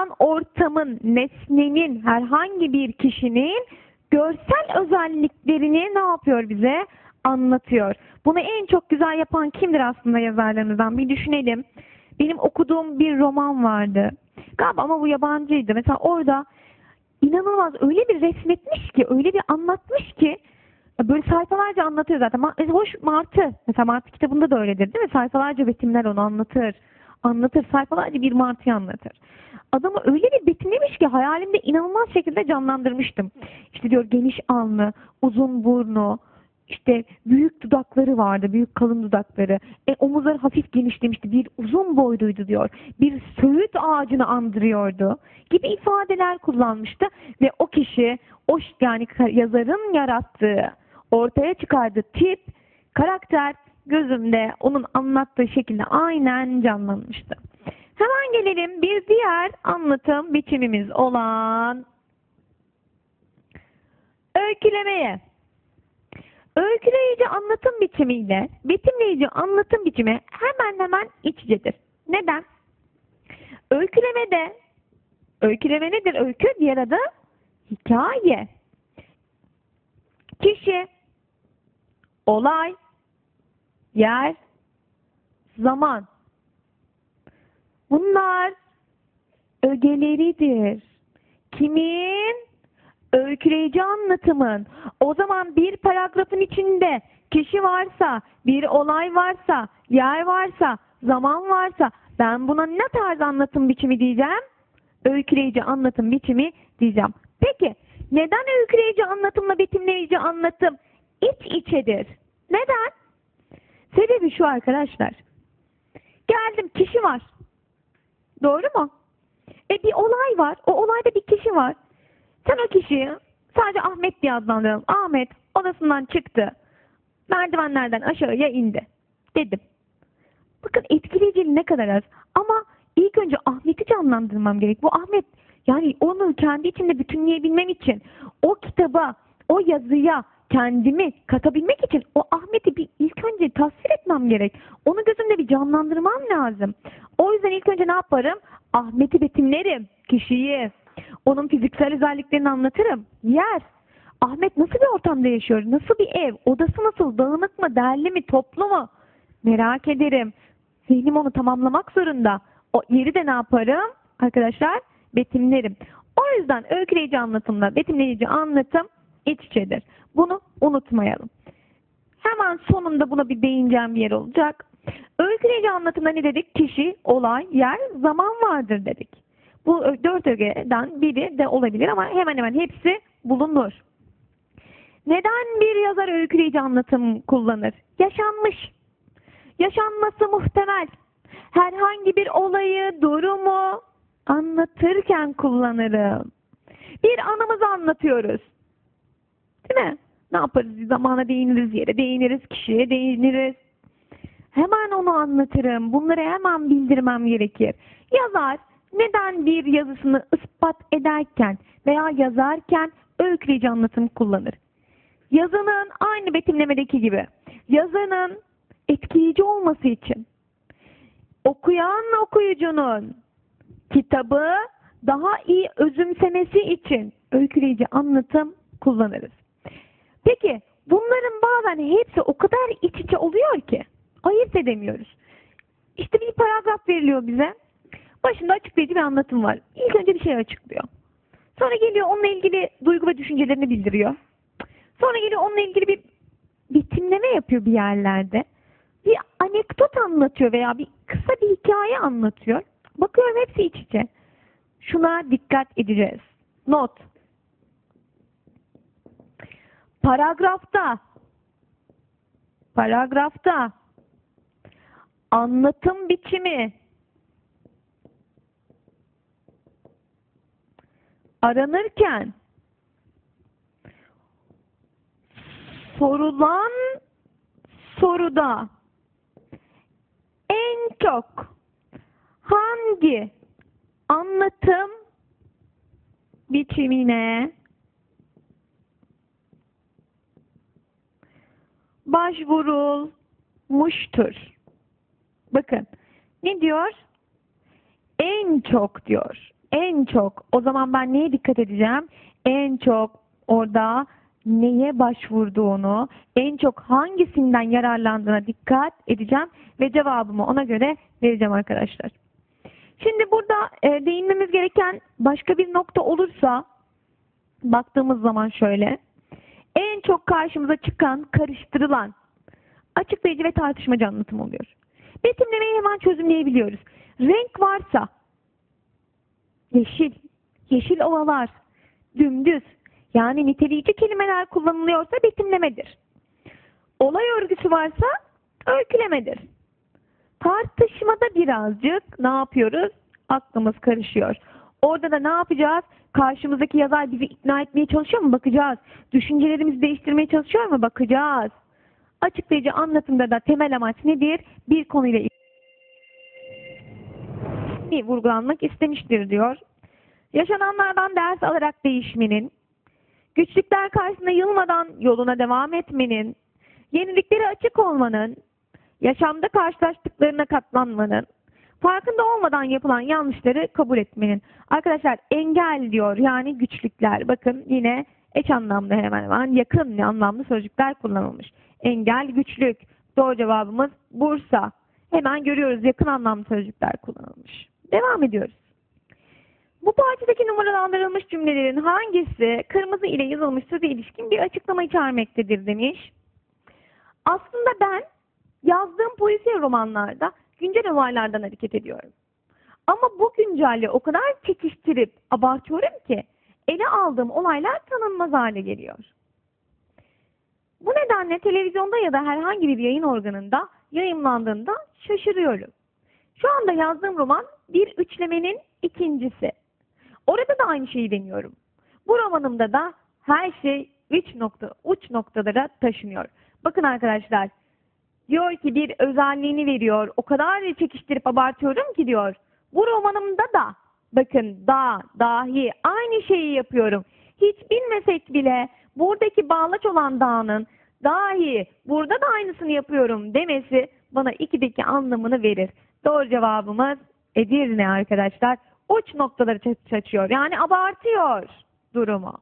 bulunan ortamın, nesnenin, herhangi bir kişinin görsel özelliklerini ne yapıyor bize? Anlatıyor. Bunu en çok güzel yapan kimdir aslında yazarlarımızdan? Bir düşünelim. Benim okuduğum bir roman vardı. Galiba ama bu yabancıydı. Mesela orada inanılmaz öyle bir resmetmiş ki, öyle bir anlatmış ki böyle sayfalarca anlatıyor zaten. E, Hoş Martı. Mesela Martı kitabında da öyledir değil mi? Sayfalarca betimler onu anlatır. Anlatır. Sayfalarca bir Martı'yı anlatır. Adamı öyle bir betimlemiş ki hayalimde inanılmaz şekilde canlandırmıştım. İşte diyor geniş alnı, uzun burnu, işte büyük dudakları vardı, büyük kalın dudakları. E, omuzları hafif genişlemişti, bir uzun boyluydu diyor. Bir söğüt ağacını andırıyordu gibi ifadeler kullanmıştı. Ve o kişi, o yani yazarın yarattığı, ortaya çıkardığı tip, karakter gözümde onun anlattığı şekilde aynen canlanmıştı. Gelelim bir diğer anlatım biçimimiz olan öykülemeye. Öyküleyici anlatım biçimiyle betimleyici anlatım biçimi hemen hemen iç içedir. Neden? Öykülemede öyküleme nedir? Öykü diğer adı hikaye. Kişi, olay, yer, zaman. Bunlar ögeleridir. Kimin? Öyküleyici anlatımın. O zaman bir paragrafın içinde kişi varsa, bir olay varsa, yer varsa, zaman varsa ben buna ne tarz anlatım biçimi diyeceğim? Öyküleyici anlatım biçimi diyeceğim. Peki neden öyküleyici anlatımla betimleyici anlatım iç içedir? Neden? Sebebi şu arkadaşlar. Geldim kişi var. Doğru mu? E bir olay var. O olayda bir kişi var. Sen o kişiyi sadece Ahmet diye adlandıralım. Ahmet odasından çıktı. Merdivenlerden aşağıya indi. Dedim. Bakın etkileyiciliği ne kadar az. Ama ilk önce Ahmet'i canlandırmam gerek. Bu Ahmet yani onu kendi içimde bütünleyebilmem için o kitaba, o yazıya kendimi katabilmek için o Ahmet'i bir önce tasvir etmem gerek. Onu gözümde bir canlandırmam lazım. O yüzden ilk önce ne yaparım? Ahmet'i betimlerim. Kişiyi. Onun fiziksel özelliklerini anlatırım. Yer. Ahmet nasıl bir ortamda yaşıyor? Nasıl bir ev? Odası nasıl? Dağınık mı? Değerli mi? Toplu mu? Merak ederim. Zihnim onu tamamlamak zorunda. O yeri de ne yaparım? Arkadaşlar betimlerim. O yüzden öyküleyici anlatımla betimleyici anlatım iç içedir. Bunu unutmayalım. Hemen sonunda buna bir değineceğim bir yer olacak. Öyküleyici anlatımda ne dedik? Kişi, olay, yer, zaman vardır dedik. Bu dört ögeden biri de olabilir ama hemen hemen hepsi bulunur. Neden bir yazar öyküleyici anlatım kullanır? Yaşanmış. Yaşanması muhtemel. Herhangi bir olayı, durumu anlatırken kullanırım. Bir anımızı anlatıyoruz. Değil mi? Ne yaparız? Zamana değiniriz, yere değiniriz, kişiye değiniriz. Hemen onu anlatırım. Bunları hemen bildirmem gerekir. Yazar neden bir yazısını ispat ederken veya yazarken öyküleyici anlatım kullanır? Yazının aynı betimlemedeki gibi yazının etkileyici olması için okuyan okuyucunun kitabı daha iyi özümsemesi için öyküleyici anlatım kullanırız. Peki bunların bazen hepsi o kadar iç içe oluyor ki ayırt edemiyoruz. İşte bir paragraf veriliyor bize. Başında açıklayıcı bir anlatım var. İlk önce bir şey açıklıyor. Sonra geliyor onunla ilgili duygu ve düşüncelerini bildiriyor. Sonra geliyor onunla ilgili bir betimleme yapıyor bir yerlerde. Bir anekdot anlatıyor veya bir kısa bir hikaye anlatıyor. Bakıyorum hepsi iç içe. Şuna dikkat edeceğiz. Not. Paragrafta. Paragrafta. Anlatım biçimi. Aranırken sorulan soruda en çok hangi anlatım biçimine başvurulmuştur. Bakın ne diyor? En çok diyor. en çok o zaman ben neye dikkat edeceğim? En çok orada neye başvurduğunu, en çok hangisinden yararlandığına dikkat edeceğim ve cevabımı ona göre vereceğim arkadaşlar. Şimdi burada e, değinmemiz gereken başka bir nokta olursa baktığımız zaman şöyle. Çok karşımıza çıkan, karıştırılan açıklayıcı ve tartışmacı anlatım oluyor. Betimlemeyi hemen çözümleyebiliyoruz. Renk varsa yeşil, yeşil ovalar, dümdüz yani niteleyici kelimeler kullanılıyorsa betimlemedir. Olay örgüsü varsa öykülemedir. Tartışmada birazcık ne yapıyoruz? Aklımız karışıyor. Orada da ne yapacağız? Karşımızdaki yazar bizi ikna etmeye çalışıyor mu? Bakacağız. Düşüncelerimizi değiştirmeye çalışıyor mu? Bakacağız. Açıklayıcı anlatımda da temel amaç nedir? Bir konuyla ilgili vurgulanmak istemiştir diyor. Yaşananlardan ders alarak değişmenin, güçlükler karşısında yılmadan yoluna devam etmenin, yeniliklere açık olmanın, yaşamda karşılaştıklarına katlanmanın, farkında olmadan yapılan yanlışları kabul etmenin. Arkadaşlar engel diyor yani güçlükler. Bakın yine eş anlamda hemen hemen yakın anlamlı sözcükler kullanılmış. Engel, güçlük. Doğru cevabımız Bursa. Hemen görüyoruz yakın anlamlı sözcükler kullanılmış. Devam ediyoruz. Bu parçadaki numaralandırılmış cümlelerin hangisi kırmızı ile yazılmış söze ilişkin bir açıklama içermektedir demiş. Aslında ben yazdığım polisiye romanlarda güncel olaylardan hareket ediyorum. Ama bu güncelliği o kadar çekiştirip abartıyorum ki ele aldığım olaylar tanınmaz hale geliyor. Bu nedenle televizyonda ya da herhangi bir yayın organında yayınlandığında şaşırıyorum. Şu anda yazdığım roman bir üçlemenin ikincisi. Orada da aynı şeyi deniyorum. Bu romanımda da her şey üç nokta, uç noktalara taşınıyor. Bakın arkadaşlar, diyor ki bir özelliğini veriyor. O kadar çekiştirip abartıyorum ki diyor. Bu romanımda da bakın da, dahi aynı şeyi yapıyorum. Hiç bilmesek bile buradaki bağlaç olan dağının dahi burada da aynısını yapıyorum demesi bana ikideki anlamını verir. Doğru cevabımız Edirne arkadaşlar. Uç noktaları açıyor. Yani abartıyor durumu.